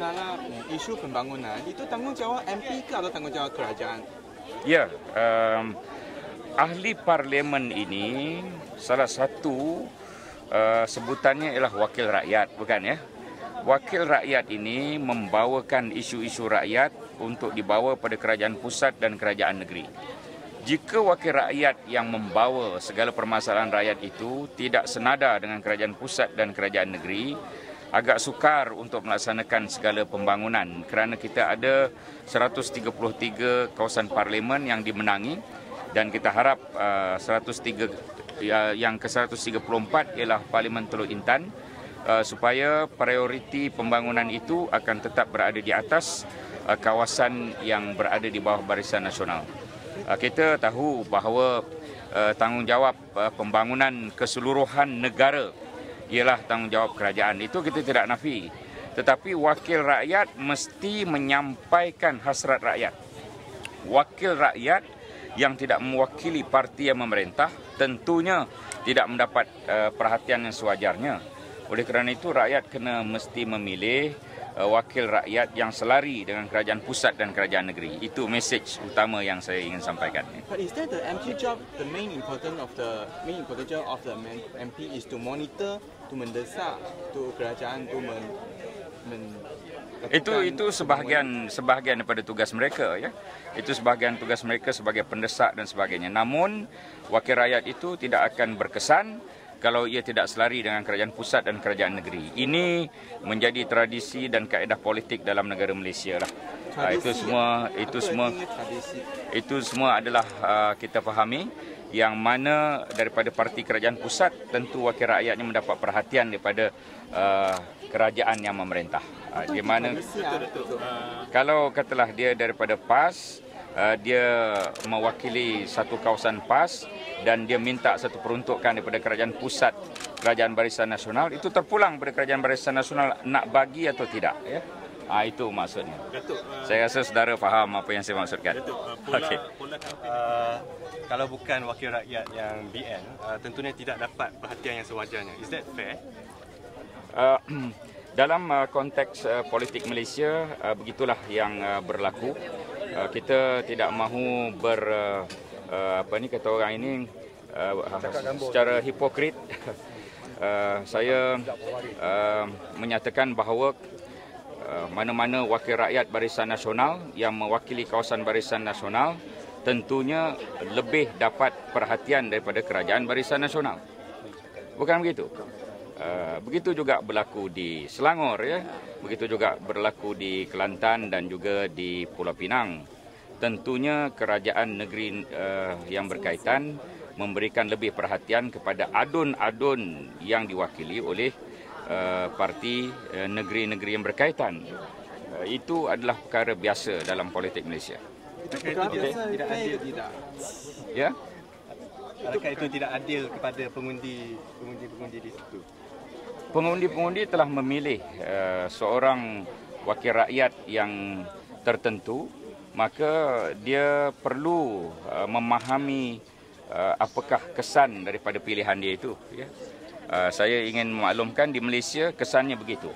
masalah isu pembangunan itu tanggungjawab MP ke atau tanggungjawab kerajaan? Ya, um, ahli parlimen ini salah satu uh, sebutannya ialah wakil rakyat, bukan ya? Wakil rakyat ini membawakan isu-isu rakyat untuk dibawa pada kerajaan pusat dan kerajaan negeri. Jika wakil rakyat yang membawa segala permasalahan rakyat itu tidak senada dengan kerajaan pusat dan kerajaan negeri, agak sukar untuk melaksanakan segala pembangunan kerana kita ada 133 kawasan parlimen yang dimenangi dan kita harap uh, 103 ya, yang ke-134 ialah Parlimen Teluk Intan uh, supaya prioriti pembangunan itu akan tetap berada di atas uh, kawasan yang berada di bawah Barisan Nasional. Uh, kita tahu bahawa uh, tanggungjawab uh, pembangunan keseluruhan negara ialah tanggungjawab kerajaan. Itu kita tidak nafi. Tetapi wakil rakyat mesti menyampaikan hasrat rakyat. Wakil rakyat yang tidak mewakili parti yang memerintah tentunya tidak mendapat uh, perhatian yang sewajarnya. Oleh kerana itu rakyat kena mesti memilih uh, wakil rakyat yang selari dengan kerajaan pusat dan kerajaan negeri. Itu mesej utama yang saya ingin sampaikan. But is that the MP job? The main important of the main important job of the MP is to monitor to mendesak tu kerajaan tu men, men itu itu sebahagian sebahagian daripada tugas mereka ya. Itu sebahagian tugas mereka sebagai pendesak dan sebagainya. Namun wakil rakyat itu tidak akan berkesan kalau ia tidak selari dengan kerajaan pusat dan kerajaan negeri. Ini menjadi tradisi dan kaedah politik dalam negara Malaysia lah. Tradisi, itu semua itu semua itu semua adalah uh, kita fahami yang mana daripada parti kerajaan pusat tentu wakil rakyatnya mendapat perhatian daripada uh, kerajaan yang memerintah. Uh, di mana kalau katalah dia daripada PAS uh, dia mewakili satu kawasan PAS dan dia minta satu peruntukan daripada kerajaan pusat kerajaan Barisan Nasional itu terpulang pada kerajaan Barisan Nasional nak bagi atau tidak ya. Ah itu maksudnya. Datuk, uh, saya rasa saudara faham apa yang saya maksudkan. Datuk, uh, pola, okay. pola uh, kalau bukan wakil rakyat yang BN, uh, tentunya tidak dapat perhatian yang sewajarnya. Is that fair? Uh, dalam uh, konteks uh, politik Malaysia, uh, begitulah yang uh, berlaku. Uh, kita tidak mahu ber uh, uh, apa ni kata orang ini uh, secara hipokrit. uh, saya uh, menyatakan bahawa mana-mana wakil rakyat Barisan Nasional yang mewakili kawasan Barisan Nasional tentunya lebih dapat perhatian daripada kerajaan Barisan Nasional. Bukan begitu? Uh, begitu juga berlaku di Selangor ya. Begitu juga berlaku di Kelantan dan juga di Pulau Pinang. Tentunya kerajaan negeri uh, yang berkaitan memberikan lebih perhatian kepada adun-adun yang diwakili oleh Eh, parti uh, negeri-negeri yang berkaitan. Uh, itu adalah perkara biasa dalam politik Malaysia. Itu perkara biasa tidak adil tidak? Ya. Adakah itu tidak adil kepada pengundi pengundi-pengundi di situ? Pengundi-pengundi telah memilih uh, seorang wakil rakyat yang tertentu, maka dia perlu uh, memahami uh, apakah kesan daripada pilihan dia itu. Ya. Uh, saya ingin memaklumkan di Malaysia kesannya begitu.